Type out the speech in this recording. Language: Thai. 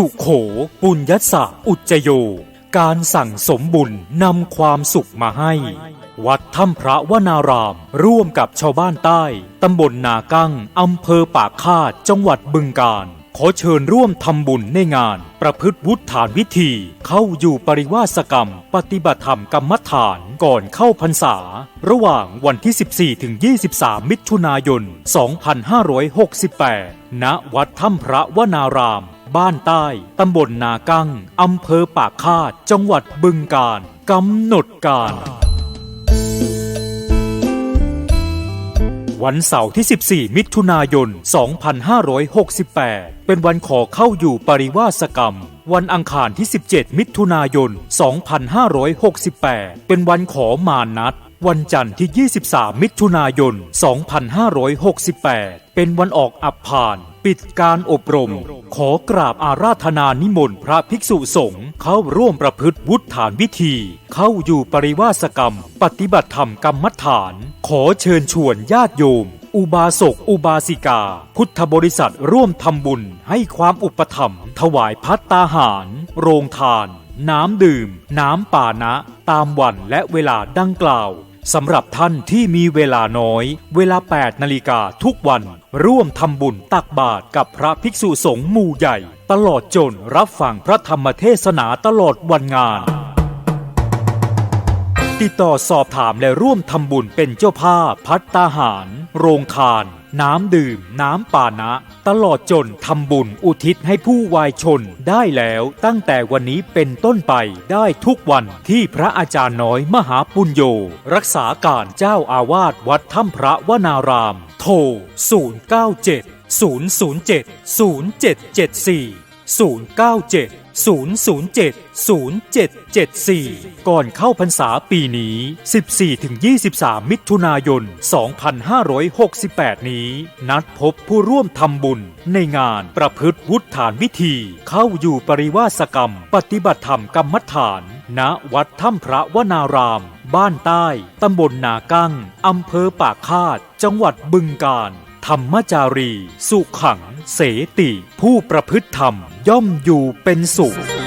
สุโข ปุญญสะอุจโย การสั่งสมบุญนำความสุขมาให้ วัดถ้ำพระวนาราม ร่วมกับชาวบ้านใต้ ตำบลนากั้งอำเภอปากคาดจังหวัดบึงกาฬขอเชิญร่วมทำบุญในงาน ประพฤติวุฒฐานวิธี เข้าอยู่ปริวาสกรรม ปฏิบัติธรรมกรรมฐานก่อนเข้าพรรษา ระหว่างวันที่ 14 ถึง 23 มิถุนายน 2568 ณ วัดถ้ำพระวนาราม บ้านใต้ ตำบลนากั้ง อำเภอปากคาด จังหวัดบึงกาฬกำหนดการ วันเสาร์ที่ 14 มิถุนายน 2568 เป็นวันขอเข้าอยู่ปริวาสกรรม วันอังคารที่ 17 มิถุนายน 2568 เป็นวันขอมานัด วันจันทร์ที่ 23 มิถุนายน 2568 เป็นวันออกอับผ่าน ปิดการอบรม ขอกราบอาราธนานิมนต์พระภิกษุสงฆ์เข้าร่วมประพฤติวุฒฐานวิธี เข้าอยู่ปริวาสกรรม ปฏิบัติธรรมกรรมฐาน ขอเชิญชวนญาติโยม อุบาสกอุบาสิกา พุทธบริษัทร่วมทำบุญให้ความอุปถัมภ์ถวายพัตตาหาร โรงทานน้ำดื่ม น้ำป่านะ ตามวันและเวลาดังกล่าว สำหรับท่านที่มีเวลาน้อย เวลา 8 นาฬิกาทุกวัน ร่วมทำบุญตักบาตรกับพระภิกษุสงฆ์หมู่ใหญ่ ตลอดจนรับฟังพระธรรมเทศนาตลอดวันงาน ติดต่อสอบถามและร่วมทำบุญเป็นเจ้าภาพพัตตาหาร โรงทาน น้ำดื่ม น้ำปานะ ตลอดจนทำบุญอุทิศให้ผู้วายชนได้แล้วตั้งแต่วันนี้เป็นต้นไปได้ทุกวันที่พระอาจารย์น้อยมหาปุญโญรักษาการเจ้าอาวาสวัดถ้ำพระวนาราม โทร 097 007 0774 097 007 0774 ก่อนเข้าพรรษาปีนี้ 14-23 มิถุนายน 2568 นี้ นัดพบผู้ร่วมทำบุญ ในงานประพฤติวุฒฐานวิธี เข้าอยู่ปริวาสกรรม ปฏิบัติธรรมกรรมฐาน ณ วัดถ้ำพระวนาราม บ้านใต้ ตำบลนากั้ง อำเภอปากคาด จังหวัดบึงกาฬ ธรรมจารี สุขัง เสติ ผู้ประพฤติธรรมย่อมอยู่เป็นสุข